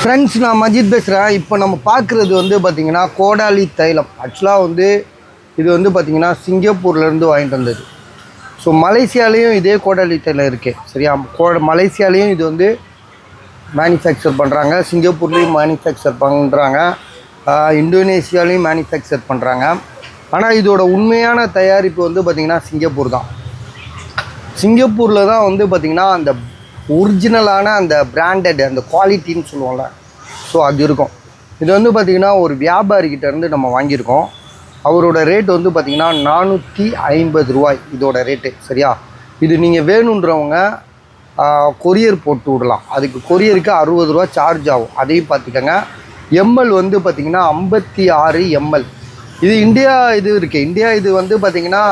Friends நான் மஜித் பேசுகிறேன் இப்போ நம்ம பார்க்குறது வந்து பார்த்திங்கன்னா கோடாலி தைலம். ஆக்சுவலாக வந்து இது வந்து பார்த்திங்கன்னா சிங்கப்பூர்லேருந்து வாங்கிட்டு வந்தது. ஸோ மலேசியாலேயும் இதே கோடாலி தைலம் இருக்குது சரியா? கோ மலேசியாலேயும் இது வந்து மேனுஃபேக்சர் பண்ணுறாங்க சிங்கப்பூர்லேயும் மேனுஃபேக்சர் பண்ணுறாங்க இந்தோனேஷியாலையும் மேனுஃபேக்சர் பண்ணுறாங்க ஆனால் இதோட உண்மையான தயாரிப்பு வந்து பார்த்திங்கன்னா சிங்கப்பூர் தான். சிங்கப்பூரில் தான் வந்து பார்த்திங்கன்னா அந்த ஒரிஜினலான அந்த பிராண்டட் அந்த குவாலிட்டின்னு சொல்லுவோம்ல. ஸோ அது இருக்கும். இது வந்து பார்த்திங்கன்னா ஒரு வியாபாரிக்கிட்டேருந்து நம்ம வாங்கியிருக்கோம். அவரோட ரேட் வந்து பார்த்திங்கன்னா நானூற்றி ஐம்பது ரூபாய் இதோட ரேட்டு சரியா? இது நீங்கள் வேணுன்றவங்க கொரியர் போட்டு விடலாம். அதுக்கு கொரியருக்கு அறுபது ரூபா சார்ஜ் ஆகும். அதையும் பார்த்துக்கோங்க எம்எல் வந்து பார்த்திங்கன்னா ஐம்பத்தி ஆறு எம்எல் இது இந்தியா இது இருக்குது இந்தியா இது வந்து பார்த்திங்கன்னா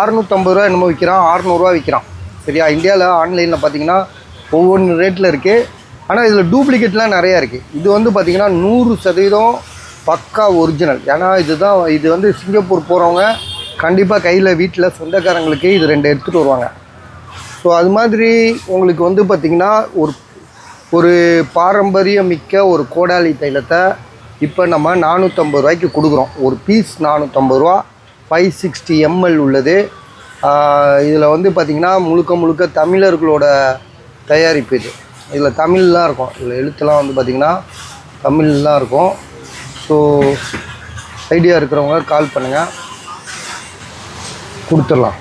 அறுநூற்றம்பது ரூபா என்னமோ விற்கிறான் அறநூறுவா விற்கிறான் சரியா? இந்தியாவில் ஆன்லைனில் பார்த்தீங்கன்னா ஒவ்வொன்று ரேட்டில் இருக்குது ஆனால் இதில் டூப்ளிகேட்லாம் நிறையா இருக்குது இது வந்து பார்த்திங்கன்னா நூறு சதவீதம் பக்கா ஒரிஜினல் ஏன்னா இதுதான் இது வந்து சிங்கப்பூர் போகிறவங்க கண்டிப்பாக கையில் வீட்டில் சொந்தக்காரங்களுக்கு இது ரெண்டு எடுத்துகிட்டு வருவாங்க. ஸோ அது மாதிரி உங்களுக்கு வந்து பார்த்திங்கன்னா ஒரு ஒரு பாரம்பரியம் மிக்க ஒரு கோடாலி தைலத்தை இப்போ நம்ம நானூற்றம்பது ரூபாய்க்கு கொடுக்குறோம். ஒரு பீஸ் நானூற்றம்பது ரூபா ஃபைவ் சிக்ஸ்டி எம்எல் உள்ளது. இதில் வந்து பார்த்திங்கன்னா முழுக்க முழுக்க தமிழர்களோட தயாரிப்பு இது இதில் தமிழ்லாம் இருக்கும். இதில் எழுத்துலாம் வந்து பார்த்திங்கன்னா தமிழ்லாம் இருக்கும். ஸோ ஐடியா இருக்கிறவங்க கால் பண்ணுங்கள் கொடுத்துடலாம்.